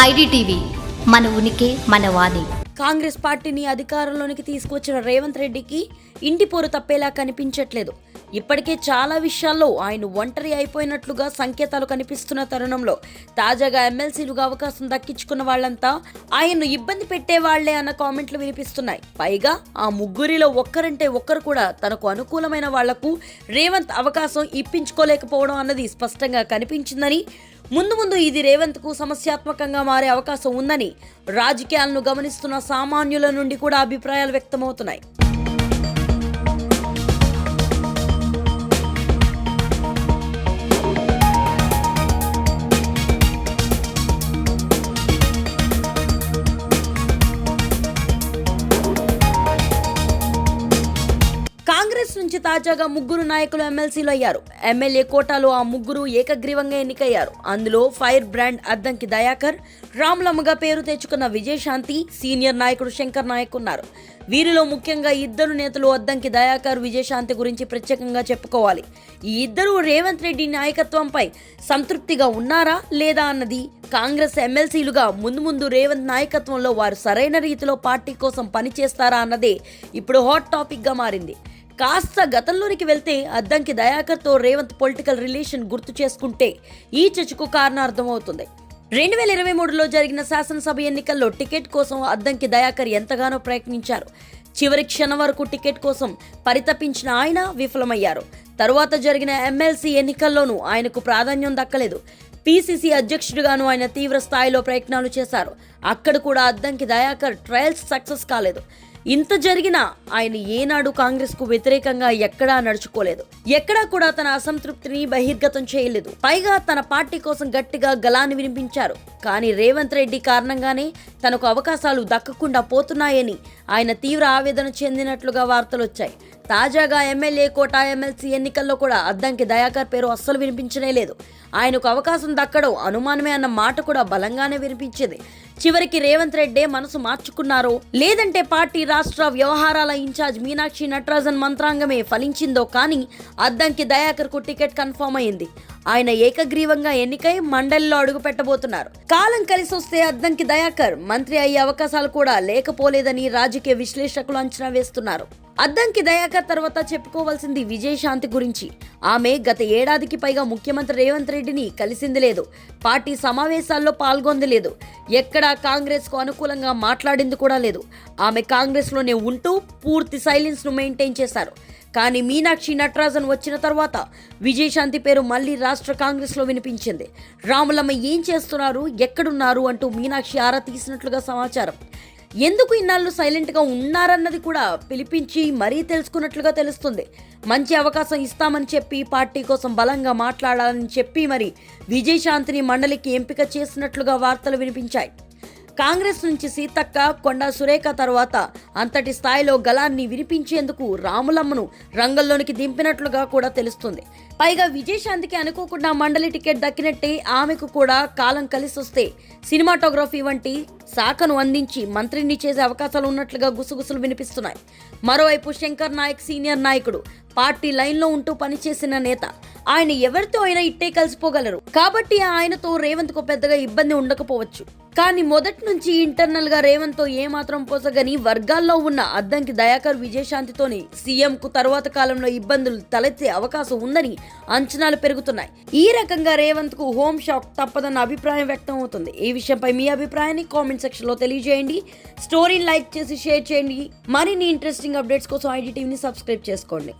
IDTV మన ఉనికి మన వాణి. కాంగ్రెస్ పార్టీని అధికారంలోనికి తీసుకొచ్చిన రేవంత్ రెడ్డికి ఇంటి పోరు తప్పేలా కనిపించట్లేదు. ఇప్పటికే చాలా విషయాల్లో ఆయన ఒంటరి అయిపోయినట్లుగా సంకేతాలు కనిపిస్తున్న తరుణంలో తాజాగా ఎమ్మెల్సీలుగా అవకాశం దక్కించుకున్న వాళ్ళంతా ఆయన్ను ఇబ్బంది పెట్టేవాళ్ళే అన్న కామెంట్లు వినిపిస్తున్నాయి. పైగా ఆ ముగ్గురిలో ఒక్కరంటే ఒక్కరు కూడా తనకు అనుకూలమైన వాళ్ళకు రేవంత్ అవకాశం ఇప్పించుకోలేకపోవడం అన్నది స్పష్టంగా కనిపించిందని ముందు ముందు ఇది రేవంత్కు సమస్యాత్మకంగా మారే అవకాశం ఉందని రాజకీయాలను గమనిస్తున్న సామాన్యుల నుండి కూడా అభిప్రాయాలు వ్యక్తమవుతున్నాయి. కాంగ్రెస్ నుంచి తాజాగా ముగ్గురు నాయకులు ఎమ్మెల్సీలు అయ్యారు ఎమ్మెల్యే కోటాలో ఆ ముగ్గురు ఏకగ్రీవంగా ఎన్నికయ్యారు. అందులో ఫైర్ బ్రాండ్ అద్దంకి దయాకర్ రాములమ్మగా పేరు తెచ్చుకున్న విజయశాంతి సీనియర్ నాయకుడు శంకర్ నాయక్ ఉన్నారు. వీరిలో ముఖ్యంగా ఇద్దరు నేతలు అద్దంకి దయాకర్ విజయశాంతి గురించి ప్రత్యేకంగా చెప్పుకోవాలి. ఈ ఇద్దరు రేవంత్ రెడ్డి నాయకత్వంపై సంతృప్తిగా ఉన్నారా లేదా అన్నది కాంగ్రెస్ ఎమ్మెల్సీలుగా ముందు ముందు రేవంత్ నాయకత్వంలో వారు సరైన రీతిలో పార్టీ కోసం పనిచేస్తారా అన్నదే ఇప్పుడు హాట్ టాపిక్గా మారింది. కాస్త గతంలోనికి వెళ్తే అద్దంకి దయాకర్తో రేవంత్ పొలిటికల్ రిలేషన్ గుర్తు చేసుకుంటే ఈ చర్చకు కారణం అర్థమవుతుంది రెండు వేల ఇరవై మూడులో జరిగిన శాసనసభ ఎన్నికల్లో టికెట్ కోసం అద్దంకి దయాకర్ ఎంతగానో ప్రయత్నించారు. చివరి క్షణం వరకు టికెట్ కోసం పరితపించిన ఆయన విఫలమయ్యారు. తరువాత జరిగిన ఎమ్మెల్సీ ఎన్నికల్లోనూ ఆయనకు ప్రాధాన్యం దక్కలేదు. పీసీసీ అధ్యక్షుడిగాను ఆయన తీవ్ర స్థాయిలో ప్రయత్నాలు చేశారు. అక్కడ కూడా అద్దంకి దయాకర్ ట్రయల్స్ సక్సెస్ కాలేదు. ఇంత జరిగినా ఆయన ఏనాడు కాంగ్రెస్కు వ్యతిరేకంగా ఎక్కడా నడుచుకోలేదు. ఎక్కడా కూడా తన అసంతృప్తిని బహిర్గతం చేయలేదు. పైగా తన పార్టీ కోసం గట్టిగా గలాన్ని వినిపించారు. కానీ రేవంత్ రెడ్డి కారణంగానే తనకు అవకాశాలు దక్కకుండా పోతున్నాయని ఆయన తీవ్ర ఆవేదన చెందినట్లుగా వార్తలు వచ్చాయి తాజాగా ఎమ్మెల్యే కోటా ఎమ్మెల్సీ ఎన్నికల్లో కూడా అద్దంకి దయాకర్ పేరు అస్సలు వినిపించనే లేదు. ఆయనకు అవకాశం దక్కడం అనుమానమే అన్న మాట కూడా బలంగానే వినిపించింది. చివరికి రేవంత్ రెడ్డే మనసు మార్చుకున్నారో. లేదంటే పార్టీ రాష్ట్ర వ్యవహారాల ఇన్ఛార్జ్ మీనాక్షి నటరాజన్ మంత్రాంగమే ఫలించిందో కానీ అద్దంకి దయాకర్కు టికెట్ కన్ఫర్మ్ అయింది. ఆయన ఏకగ్రీవంగా ఎన్నికై మండలిలో అడుగు పెట్టబోతున్నారు కాలం కలిసి వస్తే అద్దంకి దయాకర్ మంత్రి అయ్యే అవకాశాలు కూడా లేకపోలేదని రాజకీయ విశ్లేషకులు అంచనా వేస్తున్నారు. అద్దంకి దయాకర్ తర్వాత చెప్పుకోవాల్సింది విజయశాంతి గురించి. ఆమె గత ఏడాదికి పైగా ముఖ్యమంత్రి రేవంత్ రెడ్డిని కలిసింది లేదు. పార్టీ సమావేశాల్లో పాల్గొంది లేదు. ఎక్కడా కాంగ్రెస్కు అనుకూలంగా మాట్లాడింది కూడా లేదు. ఆమె కాంగ్రెస్లోనే ఉంటూ పూర్తి సైలెన్స్ను మెయింటైన్ చేశారు. కానీ మీనాక్షి నటరాజన్ వచ్చిన తర్వాత విజయశాంతి పేరు మళ్ళీ రాష్ట్ర కాంగ్రెస్లో వినిపించింది. రాములమ్మ ఏం చేస్తున్నారు? ఎక్కడున్నారు? అంటూ మీనాక్షి ఆరా తీసినట్లుగా సమాచారం. ఎందుకు ఇన్నాళ్ళు సైలెంట్గా ఉన్నారన్నది కూడా పిలిపించి మరీ తెలుసుకున్నట్లుగా తెలుస్తుంది. మంచి అవకాశం ఇస్తామని చెప్పి పార్టీ కోసం బలంగా మాట్లాడాలని చెప్పి మరి విజయశాంతిని మండలికి ఎంపిక చేసినట్లుగా వార్తలు వినిపించాయి. కాంగ్రెస్ నుంచి సీతక్క కొండా సురేఖ తర్వాత అంతటి స్థాయిలో గలాన్ని వినిపించేందుకు రాములమ్మను రంగంలోనికి దింపినట్లుగా కూడా తెలుస్తుంది. పైగా విజయశాంతికి అనుకోకుండా మండలి టికెట్ దక్కినట్టే ఆమెకు కూడా కాలం కలిసొస్తే సినిమాటోగ్రఫీ వంటి శాఖను అందించి మంత్రిని చేసే అవకాశాలు ఉన్నట్లుగా గుసగుసలు వినిపిస్తున్నాయి. మరోవైపు శంకర్ నాయక్ సీనియర్ నాయకుడు పార్టీ లైన్లో ఉంటూ పనిచేసిన నేత ఆయన ఎవరితో అయినా ఇట్టే కలిసిపోగలరు. కాబట్టి ఆయనతో రేవంత్కు పెద్దగా ఇబ్బంది ఉండకపోవచ్చు. కానీ మొదటి నుంచి ఇంటర్నల్గా రేవంత్తో ఏమాత్రం పొసగని వర్గాల్లో ఉన్న అద్దంకి దయాకర్ విజయశాంతితోని సీఎం కు తర్వాత కాలంలో ఇబ్బందులు తలెత్తే అవకాశం ఉందని అంచనాలు పెరుగుతున్నాయి. ఈ రకంగా రేవంత్కు హోమ్ షాక్ తప్పదన్న అభిప్రాయం వ్యక్తం అవుతుంది. ఈ విషయంపై మీ అభిప్రాయాన్ని కామెంట్ సెక్షన్లో తెలియజేయండి. స్టోరీని లైక్ చేసి షేర్ చేయండి. మరిన్ని ఇంట్రెస్టింగ్ అప్డేట్స్ కోసం ఐడి టీవీని సబ్స్క్రైబ్ చేసుకోండి.